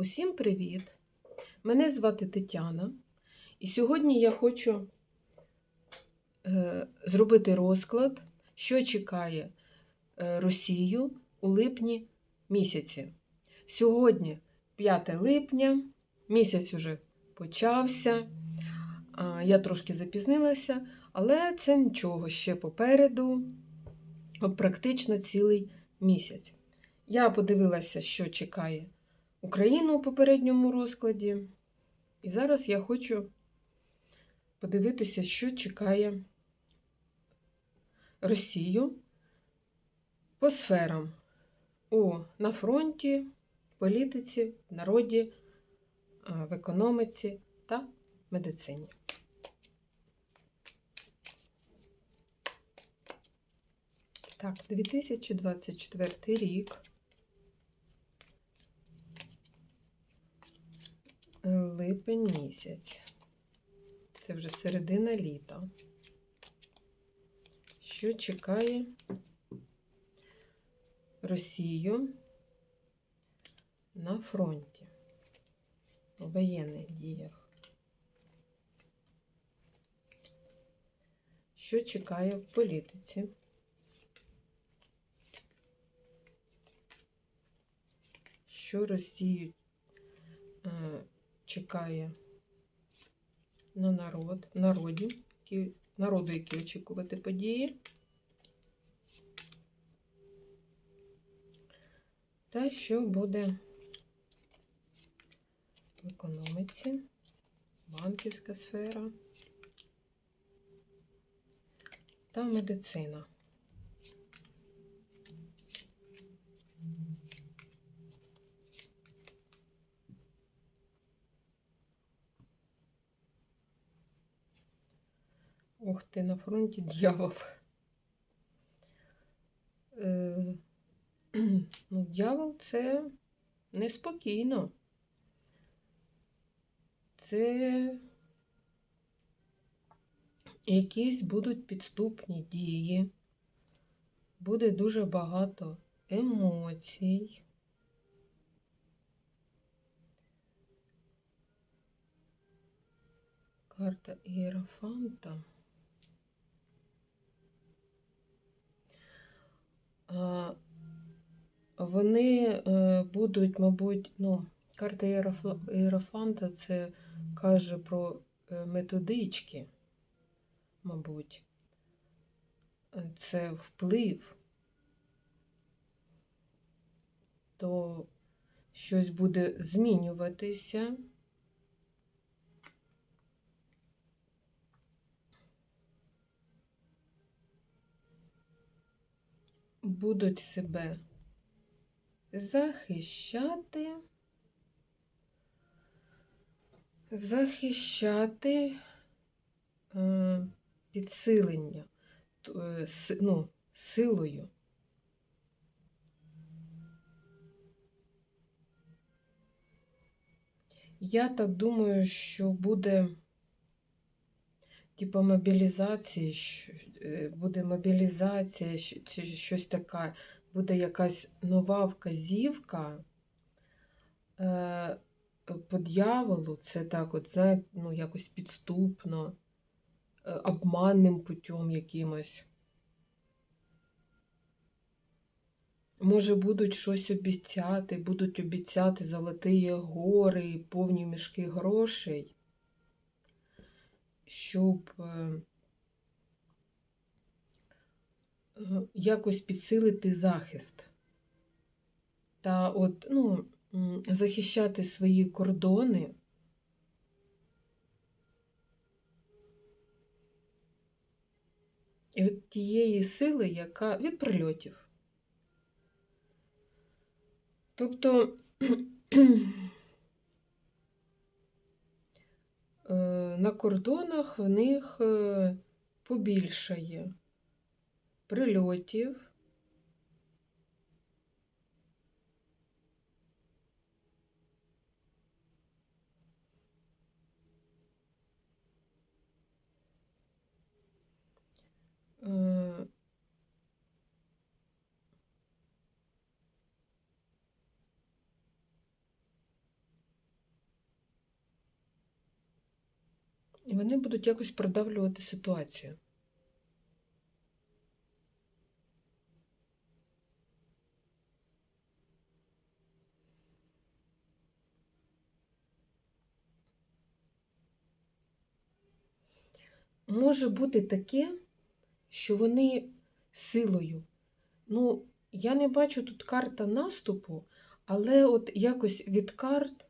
Усім привіт! Мене звати Тетяна, і сьогодні я хочу е, зробити розклад, що чекає е, Росію у липні місяці. Сьогодні 5 липня, місяць вже почався. Я трошки запізнилася, але це нічого ще попереду, практично цілий місяць. Я подивилася, що чекає Україну у попередньому розкладі. І зараз я хочу подивитися, що чекає Росію по сферам у, на фронті, в політиці, в народі, в економіці та медицині. Так, 2024 рік. Липень місяць. Це вже середина літа. Що чекає Росію на фронті у воєнних діях? Що чекає в політиці? Що Росію е, чекає на народ, народі, народу, які очікувати події. Та що буде в економіці, банківська сфера та медицина. Ух ти, на фронті дьявол. Е, ну, дьявол це неспокійно. Це якісь будуть підступні дії, буде дуже багато емоцій. Карта Іерофанта. Вони е, будуть, мабуть, ну, карта Іерофанта це каже про е, методички, мабуть. Е, Це вплив. То щось буде змінюватися. Будуть себе захищати, захищати е, підсилення, е, ну, силою. Я так думаю, що буде типу мобілізації, е, буде мобілізація чи щось таке, буде якась нова вказівка е, по дьяволу, це так, от, знаєте, ну, якось підступно, е, обманним путем якимось. Може, будуть щось обіцяти, будуть обіцяти золоті гори повні мішки грошей щоб е, е, якось підсилити захист та от, ну, захищати свої кордони. Від тієї сили, яка від прильотів. Тобто е, на кордонах в них е, побільшає прильотів. І вони будуть якось продавлювати ситуацію. Може бути таке, що вони силою. Ну, я не бачу тут карта наступу, але от якось від карт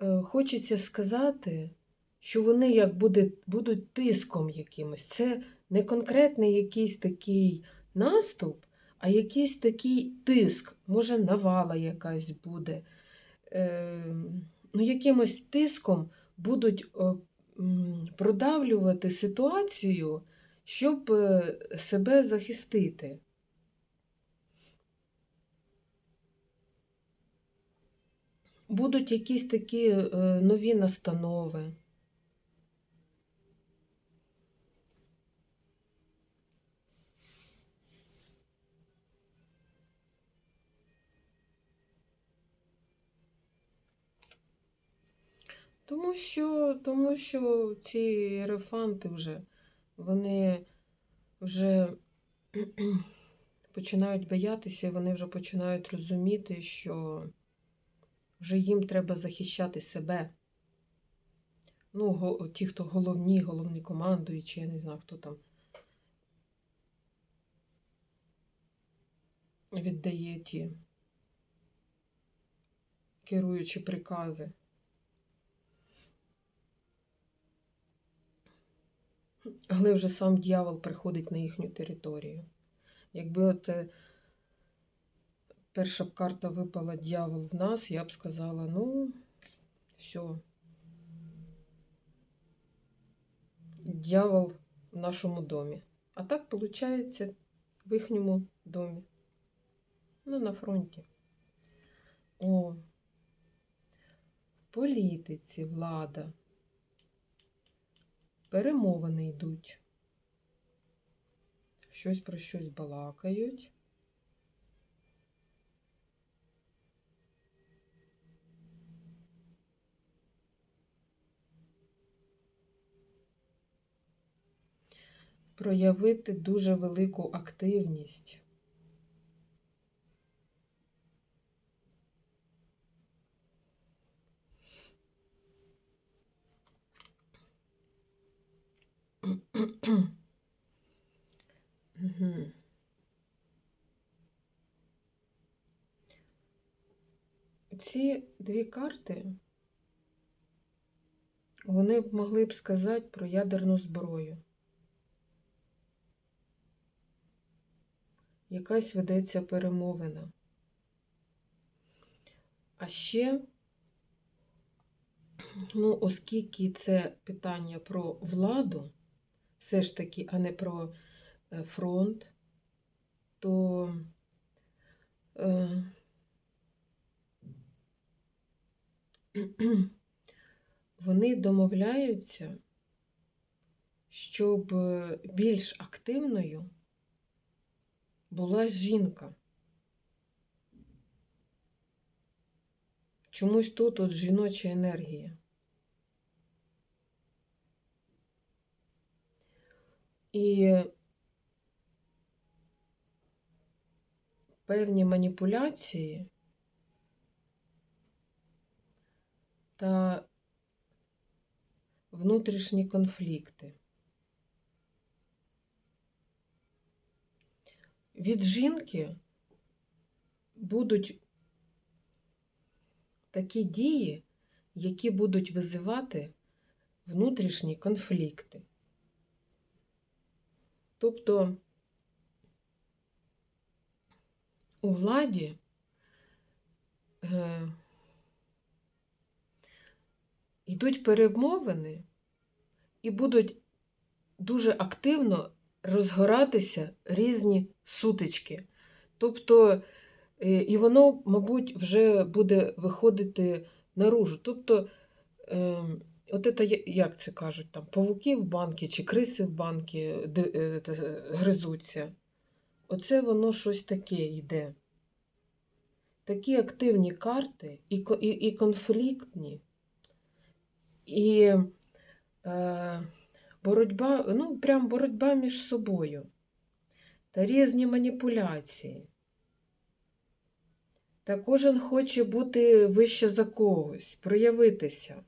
е, хочеться сказати, що вони як буде, будуть тиском якимось. Це не конкретний якийсь такий наступ, а якийсь такий тиск, може, навала якась буде. Е, ну, якимось тиском будуть продавлювати ситуацію, щоб е, себе захистити. Будуть якісь такі е, нові настанови. Тому що, тому що ці єрофанти вже, вони вже починають боятися, вони вже починають розуміти, що вже їм треба захищати себе. Ну, ті, хто головні, головні командуючі, я не знаю, хто там віддає ті керуючі прикази. Але вже сам дьявол приходить на їхню територію. Якби от е, перша б карта випала дьявол в нас, я б сказала, ну, все. Дьявол в нашому домі. А так виходить в їхньому домі. Ну, на фронті. О, в політиці влада. Перемовини йдуть. Щось про щось балакають. Проявити дуже велику активність. Ці дві карти, вони б могли б сказати про ядерну зброю. Якась ведеться перемовина. А ще, ну, оскільки це питання про владу, все ж таки, а не про е, фронт, то е, вони домовляються, щоб е, більш активною була жінка. Чомусь тут от жіноча енергія. І певні маніпуляції та внутрішні конфлікти. Від жінки будуть такі дії, які будуть визивати внутрішні конфлікти. Тобто у владі е, йдуть перемовини і будуть дуже активно розгоратися різні сутички. Тобто, е, і воно, мабуть, вже буде виходити наружу. Тобто, е, от це, як це кажуть, там, павуки в банки чи криси в банки е, гризуться. Оце воно щось таке йде. Такі активні карти і, і, і конфліктні. І е, боротьба, ну, прям боротьба між собою та різні маніпуляції. Та кожен хоче бути вище за когось, проявитися.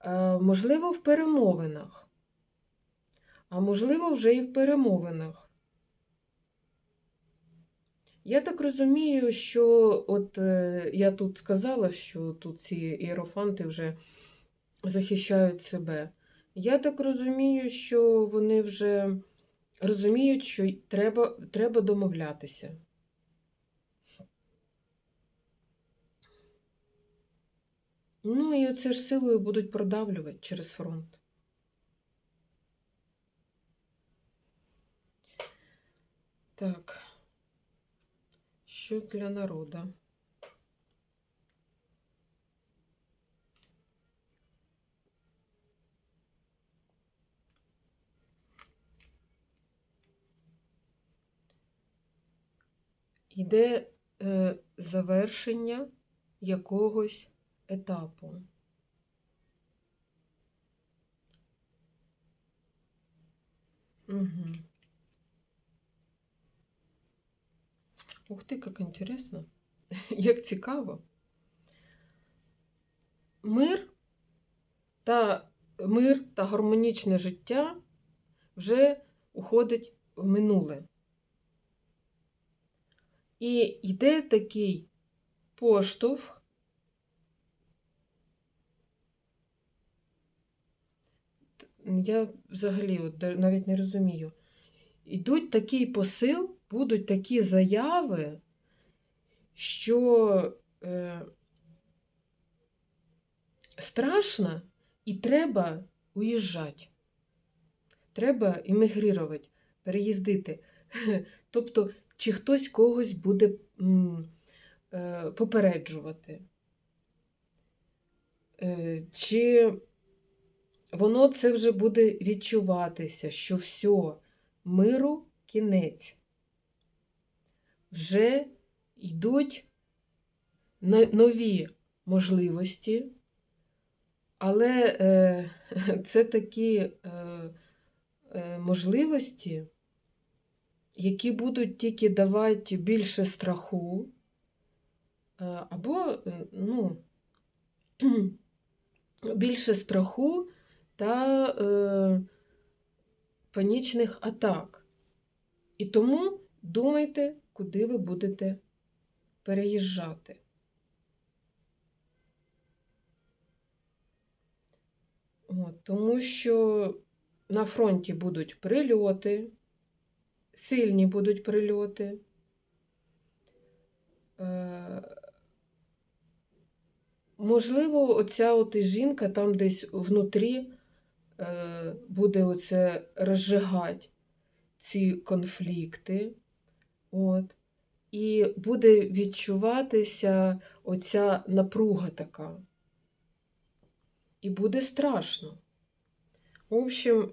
Е, можливо, в перемовинах, а можливо, вже і в перемовинах. Я так розумію, що от е, я тут сказала, що тут ці іерофанти вже захищають себе. Я так розумію, що вони вже розуміють, що треба, треба домовлятися. Ну і оце ж силою будуть продавлювати через фронт. Так. Що для народу? Йде е, завершення якогось етапу. Угу. Ух ти, як інтересно, як цікаво. Мир та мир та гармонічне життя вже уходить в минуле. І йде такий поштовх. Я взагалі от навіть не розумію. Йдуть такий посил, будуть такі заяви, що е, страшно і треба уїжджати. Треба емігрувати, переїздити. Тобто, чи хтось когось буде е, попереджувати. Е, чи воно це вже буде відчуватися, що все, миру кінець. Вже йдуть нові можливості, але е, це такі е, е, можливості, які будуть тільки давати більше страху, е, або, е, ну, більше страху та е, панічних атак. І тому думайте, куди ви будете переїжджати. От, Тому що на фронті будуть прильоти, сильні будуть прильоти. Е, Можливо, оця от жінка там десь внутрі е, буде оце розжигати ці конфлікти. От. І буде відчуватися оця напруга така. І буде страшно. В общем,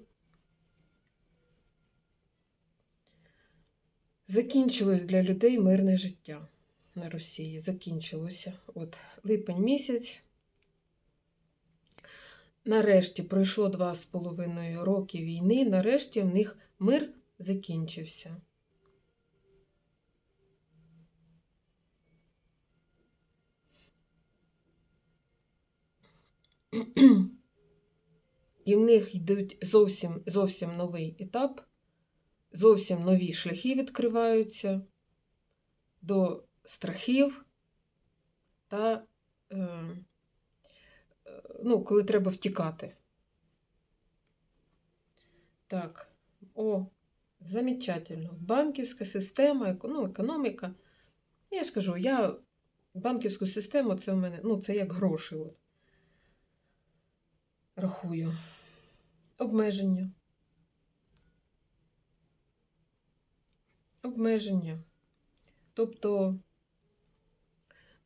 закінчилось для людей мирне життя на Росії. Закінчилося. От липень місяць. Нарешті пройшло два з половиною роки війни. Нарешті в них мир закінчився. І в них йдуть зовсім зовсім новий етап, зовсім нові шляхи відкриваються до страхів та, е, ну, коли треба втікати. Так, о, замечательно. Банківська система, ну, економіка. Я ж кажу, я банківську систему це у мене, ну, це як гроші. От. Рахую. Обмеження. Обмеження. Тобто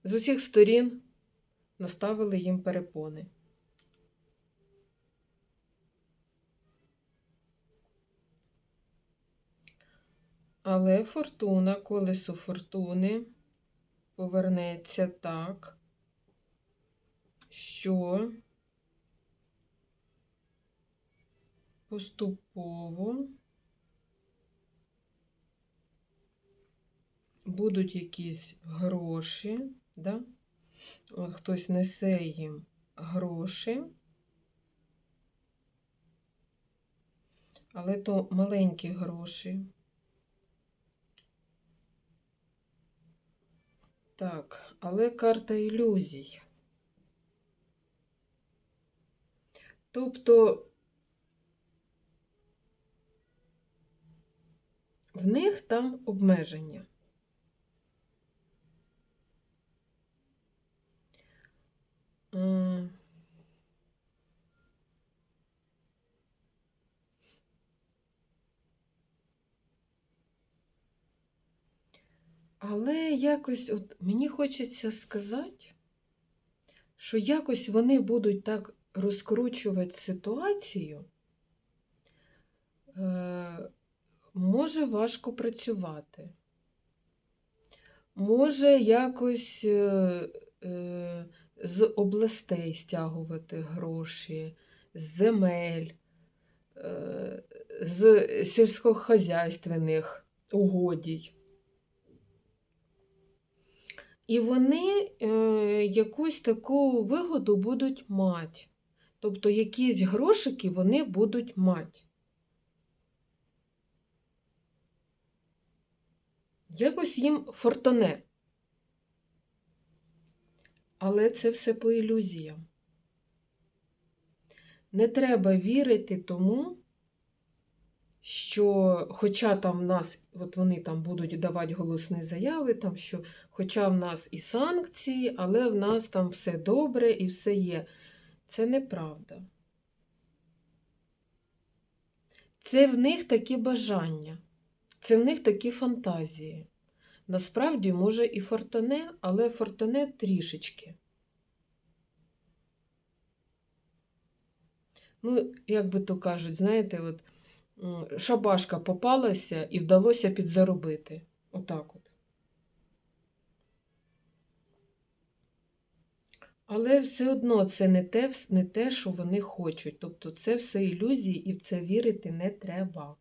з усіх сторін наставили їм перепони. Але фортуна, колесо фортуни повернеться так, що поступово будуть якісь гроші, да? Хтось несе їм гроші, але то маленькі гроші. Так, але карта ілюзій. Тобто в них там обмеження. Але якось от мені хочеться сказати, що якось вони будуть так розкручувати ситуацію, е, може важко працювати. Може якось е, е, з областей стягувати гроші, з земель, е, з сільськохозяйственних угодій. І вони е, якусь таку вигоду будуть мати. Тобто якісь грошики вони будуть мати. Якось їм фортоне. Але це все по ілюзіям. Не треба вірити тому, що, хоча там в нас, от вони там будуть давати голосні заяви, там, що хоча в нас і санкції, але в нас там все добре і все є. Це неправда. Це в них такі бажання, це в них такі фантазії. Насправді, може, і фортоне, але фортоне трішечки. Ну, як би то кажуть, знаєте, от шабашка попалася і вдалося підзаробити. Отак от. Але все одно це не те, не те, що вони хочуть. Тобто це все ілюзії і в це вірити не треба.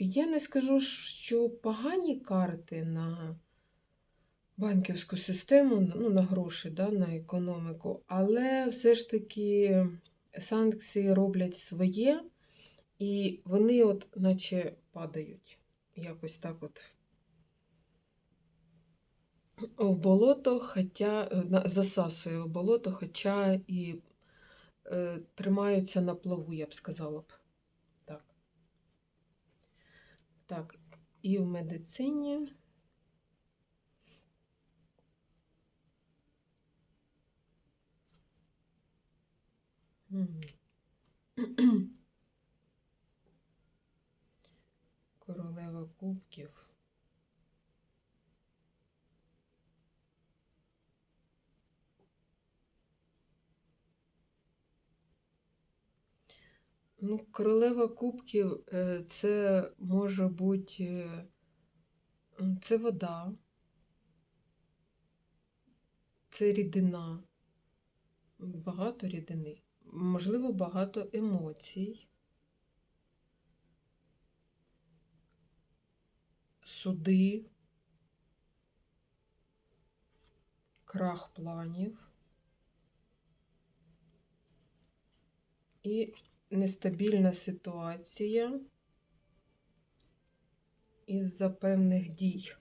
Я не скажу, що погані карти на банківську систему, ну, на гроші, да, на економіку, але все ж таки санкції роблять своє, і вони от наче падають. Якось так от в болото, хоча е, засасує в болото, хоча і е, тримаються на плаву, я б сказала б. Так. Так, і в медицині. Королева кубків. Ну, королева кубків е, це може бути е, це вода, це рідина, багато рідини, можливо, багато емоцій, суди, крах планів. І нестабільна ситуація із-за певних дій.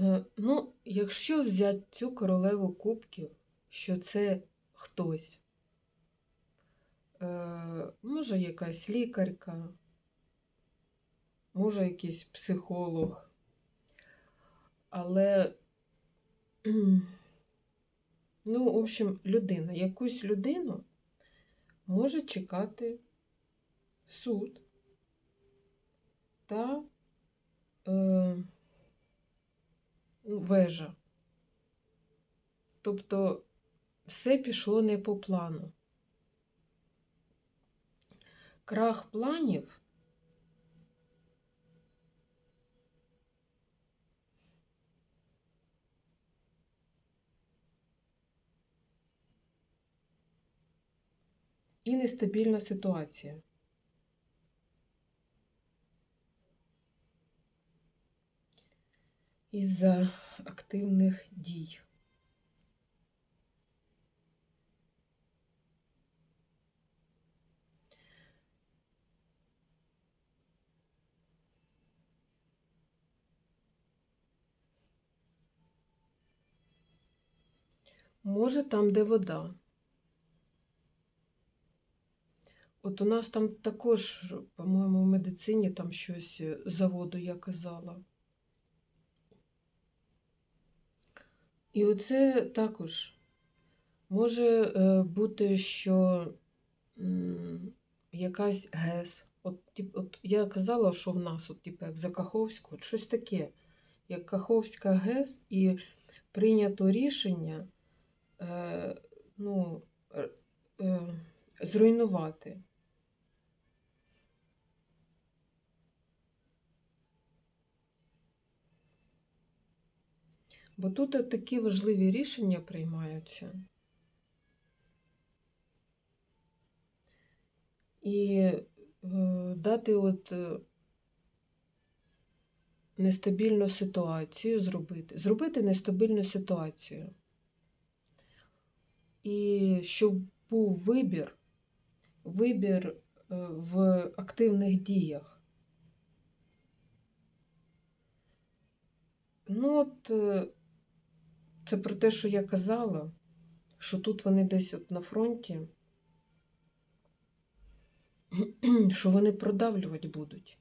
Е, Ну, якщо взяти цю королеву кубків, що це хтось, е, може якась лікарка, може якийсь психолог, але, ну, в общем, людина, якусь людину може чекати суд та е, ну, вежа. Тобто все пішло не по плану. крах планів. І нестабільна ситуація. Із-за активних дій. Може, там, де вода. От у нас там також, по-моєму, в медицині там щось е, за воду я казала. І оце також може е, бути, що якась ГЕС. От, от я казала, що в нас, от, типу, як за Каховську, от щось таке, як Каховська ГЕС, і прийнято рішення е, ну, е, зруйнувати. Бо тут такі важливі рішення приймаються. І е, дати от е, нестабільну ситуацію зробити, зробити нестабільну ситуацію. І щоб був вибір, вибір е, в активних діях. Ну, от це про те, що я казала, що тут вони десь от на фронті, що вони продавлювати будуть,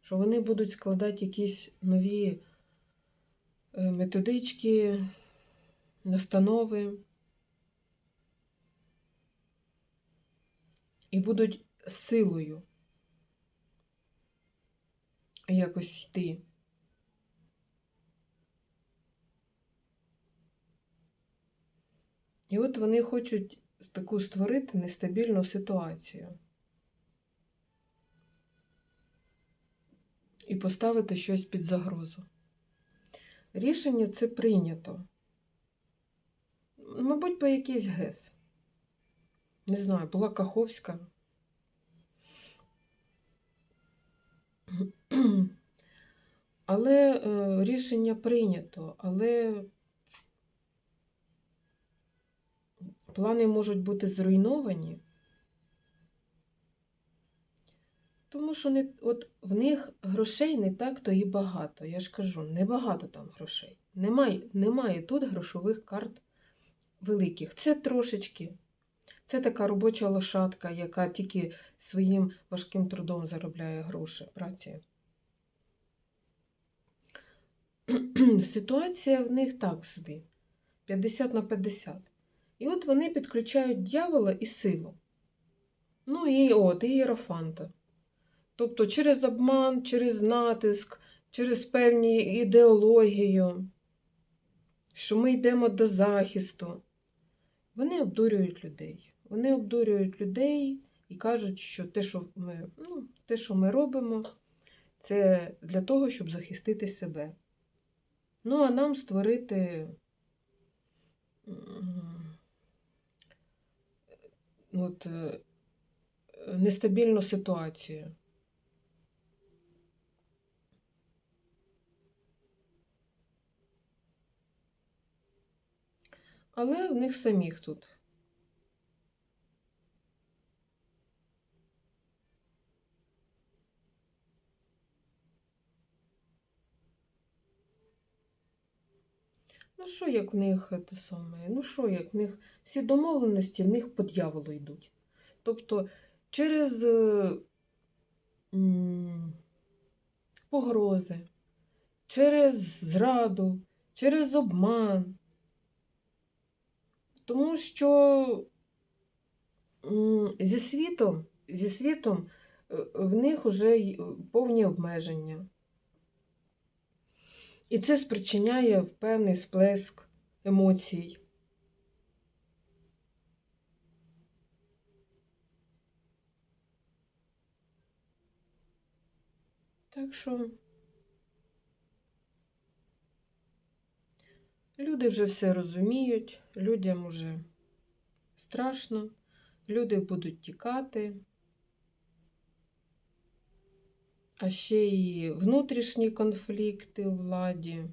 що вони будуть складати якісь нові е, методички, настанови і будуть силою якось йти. І от вони хочуть таку створити нестабільну ситуацію. І поставити щось під загрозу. Рішення це прийнято. Мабуть, по якийсь ГЕС. Не знаю, була Каховська. Але е, рішення прийнято, але плани можуть бути зруйновані, тому що не, от в них грошей не так то і багато. Я ж кажу, небагато там грошей. Немає, немає тут грошових карт великих. Це трошечки. Це така робоча лошадка, яка тільки своїм важким трудом заробляє гроші праці. Ситуація в них так собі. 50 на 50. І от вони підключають дьявола і силу. Ну і от, і Єрофанта. Тобто через обман, через натиск, через певні ідеологію, що ми йдемо до захисту. Вони обдурюють людей. Вони обдурюють людей і кажуть, що те, що ми, ну, те, що ми робимо, це для того, щоб захистити себе. Ну, а нам створити от, е, нестабільну ситуацію. Але в них самих тут. Ну, що як в них те саме? Ну, що як в них всі домовленості в них по дьяволу йдуть. Тобто через е, погрози, через зраду, через обман. Тому що зі світом, зі світом е, в них вже повні обмеження. І це спричиняє певний сплеск емоцій. Так що люди вже все розуміють, людям уже страшно, люди будуть тікати. А ще і внутрішні конфлікти у владі.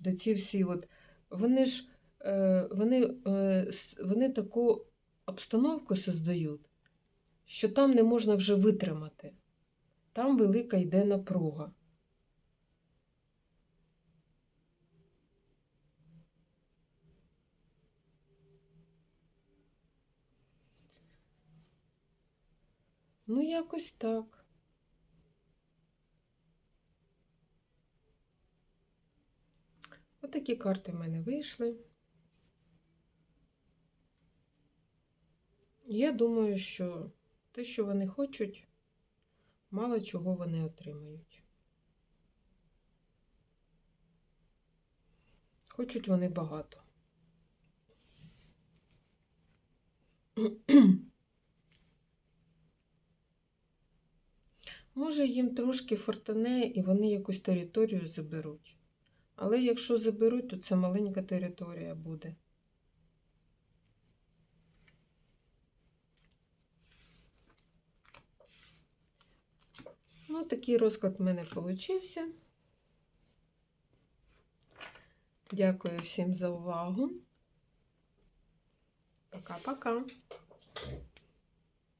Де ці всі от, вони ж е, вони, е, вони таку обстановку создають, що там не можна вже витримати. Там велика йде напруга. Ну, якось так. Отакі карти в мене вийшли. Я думаю, що те, що вони хочуть, мало чого вони отримають. Хочуть вони багато. Може, їм трошки фортане і вони якусь територію заберуть. Але якщо заберуть, то це маленька територія буде. Ну, такий розклад в мене получився. Дякую всім за увагу. Пока-пока.